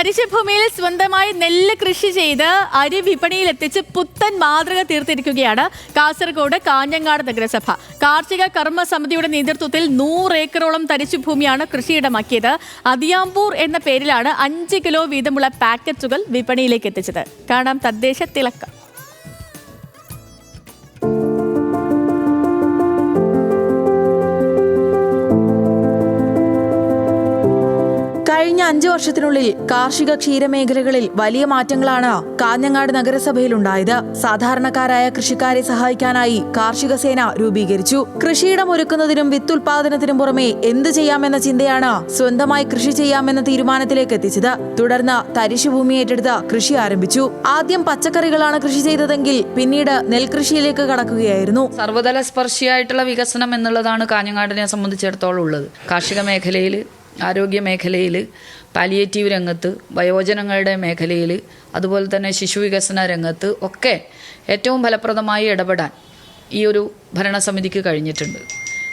തരിശുഭൂമിയിൽ സ്വന്തമായി നെല്ല് കൃഷി ചെയ്ത് അരി വിപണിയിൽ എത്തിച്ച് പുത്തൻ മാതൃക തീർത്തിരിക്കുകയാണ് കാസർഗോഡ് കാഞ്ഞങ്ങാട് നഗരസഭ. കാർഷിക കർമ്മ സമിതിയുടെ നേതൃത്വത്തിൽ നൂറ് ഏക്കറോളം തരിശുഭൂമിയാണ് കൃഷിയിടമാക്കിയത്. അതിയാമ്പൂർ എന്ന പേരിലാണ് അഞ്ച് കിലോ വീതമുള്ള പാക്കറ്റുകൾ വിപണിയിലേക്ക് എത്തിച്ചത്. കാണാം തദ്ദേശ തിളക്കം. കഴിഞ്ഞ അഞ്ചു വർഷത്തിനുള്ളിൽ കാർഷിക ക്ഷീരമേഖലകളിൽ വലിയ മാറ്റങ്ങളാണ് കാഞ്ഞങ്ങാട് നഗരസഭയിൽ നഗരസഭയിലുണ്ടായത്. സാധാരണക്കാരായ കൃഷിക്കാരെ സഹായിക്കാനായി കാർഷിക സേന രൂപീകരിച്ചു. കൃഷിയിടം ഒരുക്കുന്നതിനും വിത്തുൽപാദനത്തിനും പുറമെ എന്ത് ചെയ്യാമെന്ന ചിന്തയാണ് സ്വന്തമായി കൃഷി ചെയ്യാമെന്ന തീരുമാനത്തിലേക്ക് എത്തിച്ചത്. തുടർന്ന് തരിശുഭൂമി ഏറ്റെടുത്ത് കൃഷി ആരംഭിച്ചു. ആദ്യം പച്ചക്കറികളാണ് കൃഷി ചെയ്തതെങ്കിൽ പിന്നീട് നെൽകൃഷിയിലേക്ക് കടക്കുകയായിരുന്നു. സർവതല സ്പർശിയായിട്ടുള്ള വികസനം എന്നുള്ളതാണ് കാഞ്ഞങ്ങാടിനെ സംബന്ധിച്ചിടത്തോളം ഉള്ളത്. കാർഷിക മേഖലയിൽ ആരോഗ്യ മേഖലയിൽ പാലിയേറ്റീവ് രംഗത്ത് വയോജനങ്ങളുടെ മേഖലയിൽ അതുപോലെ തന്നെ ശിശുവികസന രംഗത്ത് ഒക്കെ ഏറ്റവും ഫലപ്രദമായി ഇടപെടാൻ ഈ ഒരു ഭരണസമിതിക്ക് കഴിഞ്ഞിട്ടുണ്ട്.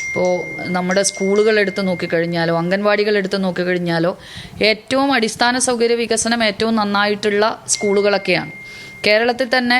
ഇപ്പോൾ നമ്മുടെ സ്കൂളുകൾ എടുത്ത് നോക്കിക്കഴിഞ്ഞാലോ അംഗൻവാടികൾ എടുത്ത് നോക്കിക്കഴിഞ്ഞാലോ ഏറ്റവും അടിസ്ഥാന സൗകര്യ വികസനം ഏറ്റവും നന്നായിട്ടുള്ള സ്കൂളുകളൊക്കെയാണ്. കേരളത്തിൽ തന്നെ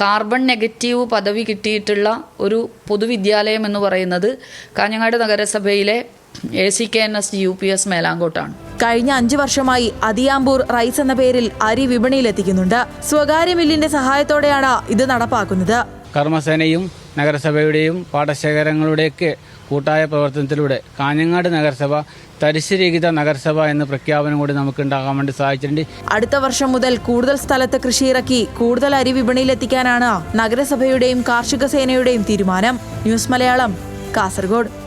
കാർബൺ നെഗറ്റീവ് പദവി കിട്ടിയിട്ടുള്ള ഒരു പൊതുവിദ്യാലയം എന്ന് പറയുന്നത് കാഞ്ഞങ്ങാട് നഗരസഭയിലെ A C K N S U P S മേലാങ്കോട്ടാണ്. കഴിഞ്ഞ അഞ്ചു വർഷമായി അതിയാമ്പൂർ റൈസ് എന്ന പേരിൽ അരി വിപണിയിലെത്തിക്കുന്നുണ്ട്. സ്വകാര്യ മില്ലിന്റെ സഹായത്തോടെയാണ് ഇത് നടപ്പാക്കുന്നത്. കർമ്മസേനയും നഗരസഭയുടെയും പാടശേഖരങ്ങളുടെയൊക്കെ കൂട്ടായ പ്രവർത്തനത്തിലൂടെ കാഞ്ഞങ്ങാട് നഗരസഭ തരിശുരഹിത നഗരസഭ എന്ന പ്രഖ്യാപനം കൂടി നമുക്ക് ഉണ്ടാകാൻ വേണ്ടി സാധിച്ചിട്ടുണ്ട്. അടുത്ത വർഷം മുതൽ കൂടുതൽ സ്ഥലത്ത് കൃഷിയിറക്കി കൂടുതൽ അരി വിപണിയിലെത്തിക്കാനാണ് നഗരസഭയുടെയും കാർഷിക സേനയുടെയും തീരുമാനം. ന്യൂസ് മലയാളം കാസർഗോഡ്.